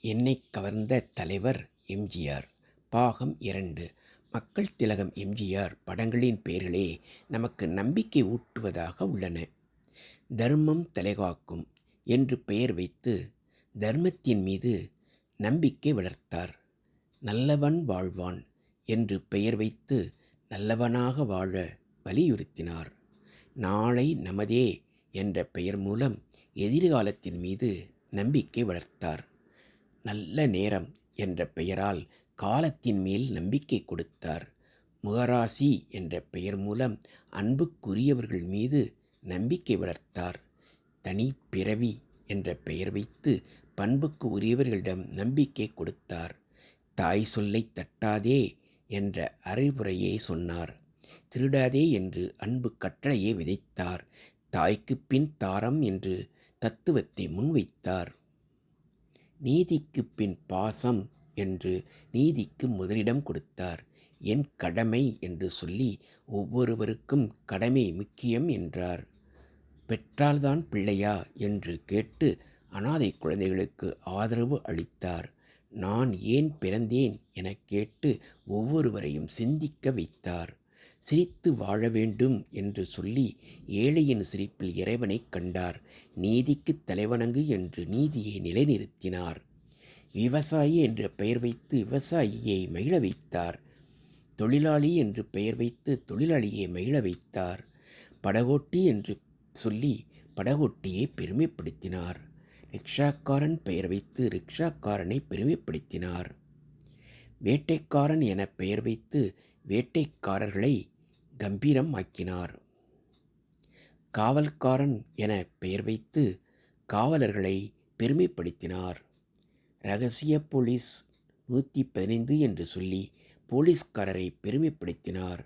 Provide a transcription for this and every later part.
என்னை கவர்ந்த தலைவர் எம்ஜிஆர். பாகம் இரண்டு. மக்கள் திலகம் எம்ஜிஆர் படங்களின் பெயர்களே நமக்கு நம்பிக்கை ஊட்டுவதாக உள்ளன. தர்மம் தலைகாக்கும் என்று பெயர் வைத்து தர்மத்தின் மீது நம்பிக்கை வளர்த்தார். நல்லவன் வாழ்வான் என்று பெயர் வைத்து நல்லவனாக வாழ வலியுறுத்தினார். நாளை நமதே என்ற பெயர் மூலம் எதிர்காலத்தின் மீது நம்பிக்கை வளர்த்தார். நல்ல நேரம் என்ற பெயரால் காலத்தின் மேல் நம்பிக்கை கொடுத்தார். முகராசி என்ற பெயர் மூலம் அன்புக்குரியவர்கள் மீது நம்பிக்கை வளர்த்தார். தனி பிறவி என்ற பெயர் வைத்து பண்புக்கு உரியவர்களிடம் நம்பிக்கை கொடுத்தார். தாய் சொல்லை தட்டாதே என்ற அறிவுரையை சொன்னார். திருடாதே என்று அன்பு கட்டளையை விதைத்தார். தாய்க்கு பின் தாரம் என்று தத்துவத்தை முன்வைத்தார். நீதிக்கு பின் பாசம் என்று நீதிக்கு முதலிடம் கொடுத்தார். என் கடமை என்று சொல்லி ஒவ்வொருவருக்கும் கடமை முக்கியம் என்றார். பெற்றால்தான் பிள்ளையா? என்று கேட்டு அனாதை குழந்தைகளுக்கு ஆதரவு அளித்தார். நான் ஏன் பிறந்தேன்? எனக் கேட்டு ஒவ்வொருவரையும் சிந்திக்க வைத்தார். சிரித்து வாழ வேண்டும் என்று சொல்லி ஏழையின் சிரிப்பில் இறைவனை கண்டார். நீதிக்கு தலைவணங்கு என்று நீதியை நிலைநிறுத்தினார். விவசாயி என்று பெயர் வைத்து விவசாயியை மகிழ வைத்தார். தொழிலாளி என்று பெயர் வைத்து தொழிலாளியை மகிழ வைத்தார். படகோட்டி என்று சொல்லி படகோட்டியை பெருமைப்படுத்தினார். ரிக்ஷாக்காரன் பெயர் வைத்து ரிக்ஷாக்காரனை பெருமைப்படுத்தினார். வேட்டைக்காரன் என பெயர் வைத்து வேட்டைக்காரர்களை கம்பீரம் ஆக்கினார் காவல்காரன் என பெயர் வைத்து காவலர்களை பெருமைப்படுத்தினார். ரகசிய போலீஸ் நூற்றி பதினைந்து என்று சொல்லி போலீஸ்காரரை பெருமைப்படுத்தினார்.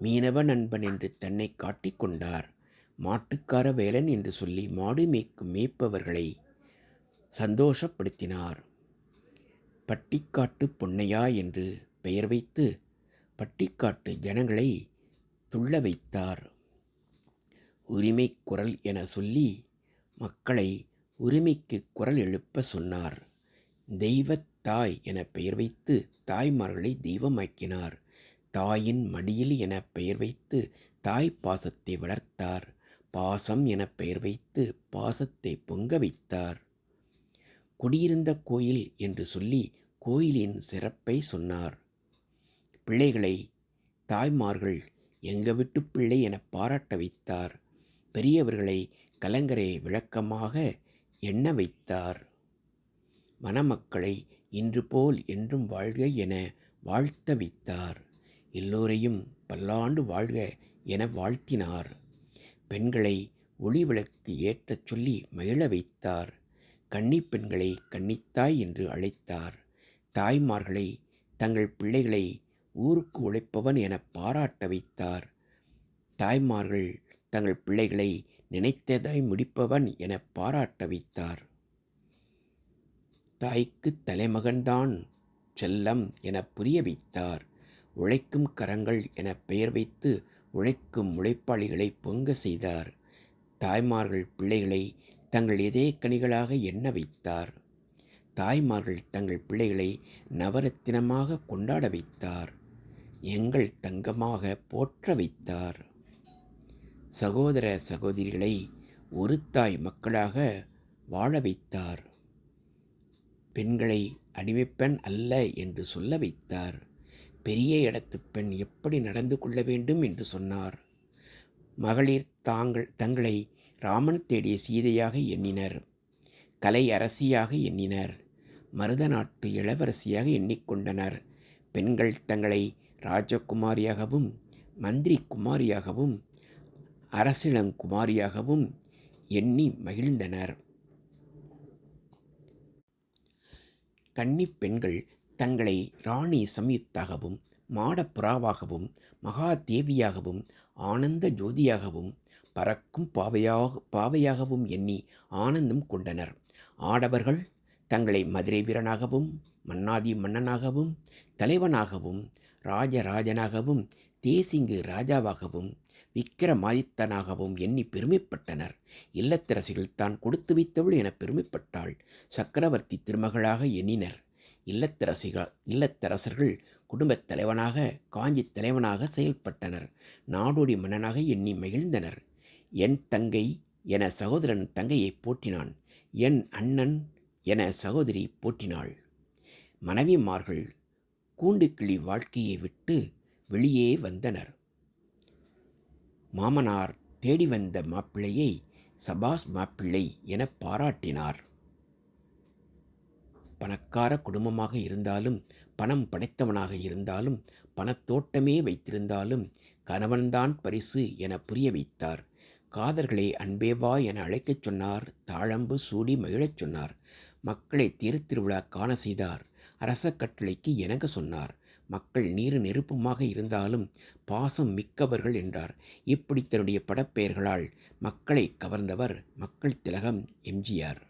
மீனவ நண்பன் என்று தன்னை காட்டிக்கொண்டார் மாட்டுக்கார வேலன் என்று சொல்லி மாடு மேய்க்கும் மேய்ப்பவர்களை சந்தோஷப்படுத்தினார். பட்டிக்காட்டு பொன்னையா என்று பெயர் வைத்து பட்டிக்காட்டு ஜனங்களை துள்ள வைத்தார். உரிமை குரல் என சொல்லி மக்களை உரிமைக்கு குரல் எழுப்ப சொன்னார். தெய்வத் தாய் என பெயர் வைத்து தாய்மார்களை தெய்வமாக்கினார். தாயின் மடியில் என பெயர் வைத்து தாய் பாசத்தை வளர்த்தார். பாசம் என பெயர் வைத்து பாசத்தை பொங்க வைத்தார். குடியிருந்த கோயில் என்று சொல்லி கோயிலின் சிறப்பை சொன்னார். பிள்ளைகளை தாய்மார்கள் எங்க விட்டு பிள்ளை என பாராட்ட வைத்தார். பெரியவர்களை கலங்கரை விளக்கமாக எண்ண வைத்தார். மணமக்களை இன்று போல் என்றும் வாழ்க என வாழ்த்த வைத்தார். எல்லோரையும் பல்லாண்டு வாழ்க என வாழ்த்தினார். பெண்களை ஒளி விளக்கு ஏற்றச் சொல்லி மகிழ வைத்தார். கன்னி பெண்களை கன்னித்தாய் என்று அழைத்தார். தாய்மார்களை தங்கள் பிள்ளைகளை ஊருக்கு உழைப்பவன் என பாராட்ட வைத்தார். தாய்மார்கள் தங்கள் பிள்ளைகளை நினைத்ததாய் முடிப்பவன் என பாராட்ட வைத்தார். தாய்க்கு தலைமகன்தான் செல்லம் என புரிய வைத்தார். உழைக்கும் கரங்கள் என பெயர் வைத்து உழைக்கும் உழைப்பாளிகளை பொங்க செய்தார். தாய்மார்கள் பிள்ளைகளை தங்கள் இதய கனிகளாக எண்ண வைத்தார். தாய்மார்கள் தங்கள் பிள்ளைகளை நவரத்தினமாக கொண்டாட வைத்தார். எங்கள் தங்கமாக போற்ற வைத்தார். சகோதர சகோதரிகளை ஒரு தாய் மக்களாக வாழ வைத்தார். பெண்களை அடிமைப்பெண் அல்ல என்று சொல்ல வைத்தார். பெரிய இடத்து பெண் எப்படி நடந்து கொள்ள வேண்டும் என்று சொன்னார். மகளிர் தாங்கள் தங்களை ராமன் தேடிய சீதையாக எண்ணினர். கலை அரசியாக எண்ணினர். மருத நாட்டு இளவரசியாக எண்ணிக்கொண்டனர் பெண்கள் தங்களை ராஜகுமாரியாகவும் மந்திரி குமாரியாகவும் அரசிளங்குமாரியாகவும் எண்ணி மகிழ்ந்தனர். கன்னிப் பெண்கள் தங்களை ராணி சம்யுத்தாகவும் மாடப்புறாவாகவும் மகாதேவியாகவும் ஆனந்த ஜோதியாகவும் பறக்கும் பாவையாக பாவையாகவும் எண்ணி ஆனந்தம் கொண்டனர். ஆடவர்கள் தங்களை மதுரை வீரனாகவும் மன்னாதி மன்னனாகவும் தலைவனாகவும் ராஜராஜனாகவும் தேசிங்கு ராஜாவாகவும் விக்கிரமாதித்தனாகவும் எண்ணி பெருமைப்பட்டனர். இல்லத்தரசிகள் தான் கொடுத்து வைத்தவள் என பெருமைப்பட்டாள். சக்கரவர்த்தி திருமகளாக எண்ணினர். இல்லத்தரசிகள் இல்லத்தரசர்கள் குடும்பத் தலைவனாக காஞ்சி தலைவனாக செயல்பட்டனர். நாடோடி மன்னனாக எண்ணி மகிழ்ந்தனர். என் தங்கை என சகோதரன் தங்கையை போற்றினான். என் அண்ணன் என சகோதரி போற்றினாள். மனைவிமார்கள் கூண்டுக்கிளி வாழ்க்கையை விட்டு வெளியே வந்தனர். மாமனார் தேடி வந்த மாப்பிள்ளையை சபாஸ் மாப்பிள்ளை என பாராட்டினார். பணக்கார குடும்பமாக இருந்தாலும் பணம் படைத்தவனாக இருந்தாலும் பணத்தோட்டமே வைத்திருந்தாலும் கணவன்தான் பரிசு என புரிய வைத்தார். காதர்களை அன்பேவா என அழைக்கச் சொன்னார். தாழம்பு சூடி மகிழச் சொன்னார். மக்களை திருத்திருவிழா காண செய்தார். அரச கட்டளைக்கு இணங்க சொன்னார். மக்கள் நீரு நெருப்புமாக இருந்தாலும் பாசம் மிக்கவர்கள் என்றார். இப்படி தன்னுடைய படப்பெயர்களால் மக்களை கவர்ந்தவர் மக்கள் திலகம் எம்ஜிஆர்